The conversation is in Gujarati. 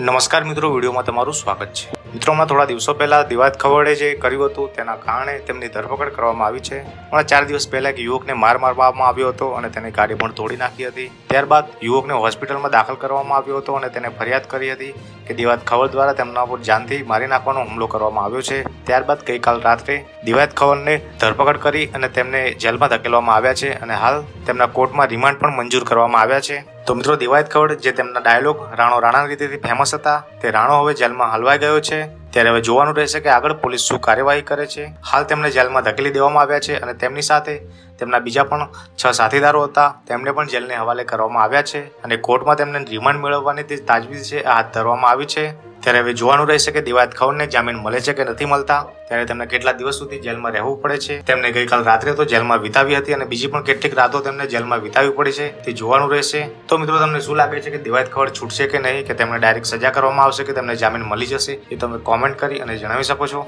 નમસ્કાર મિત્રો, વિડીયોમાં તમારું સ્વાગત છે. મિત્રોમાં થોડા દિવસો પહેલા દિવાત ખવડે જે કર્યું હતું, તેના કારણે તેમની ધરપકડ કરવામાં આવી છે. હમણાં ચાર દિવસ પહેલા એક યુવકને માર મારવામાં આવ્યો હતો અને તેની ગાડી પણ તોડી નાખી હતી. ત્યારબાદ યુવકને હોસ્પિટલમાં દાખલ કરવામાં આવ્યો હતો અને તેને ફરિયાદ કરી હતી કે દિવાદ ખવડ દ્વારા તેમના પર જાનથી મારી નાખવાનો હુમલો કરવામાં આવ્યો છે. ત્યારબાદ ગઈકાલ રાત્રે દિવાદ ખવડને ધરપકડ કરી અને તેમને જેલમાં ધકેલવામાં આવ્યા છે અને હાલ તેમના કોર્ટમાં રિમાન્ડ પણ મંજૂર કરવામાં આવ્યા છે. તો મિત્રો દિવાયત ખવડ જે તેમના ડાયલોગ રાણો રાણા રીતેથી ફેમસ હતા, તે રાણો હવે જેલમાં હલવાઈ ગયો છે. ત્યારે હવે જોવાનું રહેશે કે આગળ પોલીસ શું કાર્યવાહી કરે છે. હાલ તેમને જેલમાં ધકેલી દેવામાં આવ્યા છે અને તેમની સાથે તેમના બીજા પણ છ સાથીદારો હતા. તેમને પણ જેલને હવાલે કરવામાં આવ્યા છે અને કોર્ટમાં તેમને રિમાન્ડ મેળવવાની તે તાજવીજ છે હાથ ધરવામાં આવી છે. ત્યારે હવે જોવાનું રહેશે કે દિવાયત ખવડને જામીન મળે છે કે નથી મળતા. ત્યારે તેમને કેટલા દિવસ સુધી જેલમાં રહેવું પડે છે? તેમને ગઈકાલ રાત્રે તો જેલમાં વિતાવી હતી અને બીજી પણ કેટલીક રાતો તેમને જેલમાં વિતાવી પડી છે. તે જોવાનું રહેશે. તો મિત્રો, તમને શું લાગે છે કે દિવાયત ખવડ છૂટશે કે નહીં? કે તેમને ડાયરેક્ટ સજા કરવામાં આવશે કે તેમને જામીન મળી જશે? એ તમે કોમેન્ટ કરી અને જણાવી શકો છો.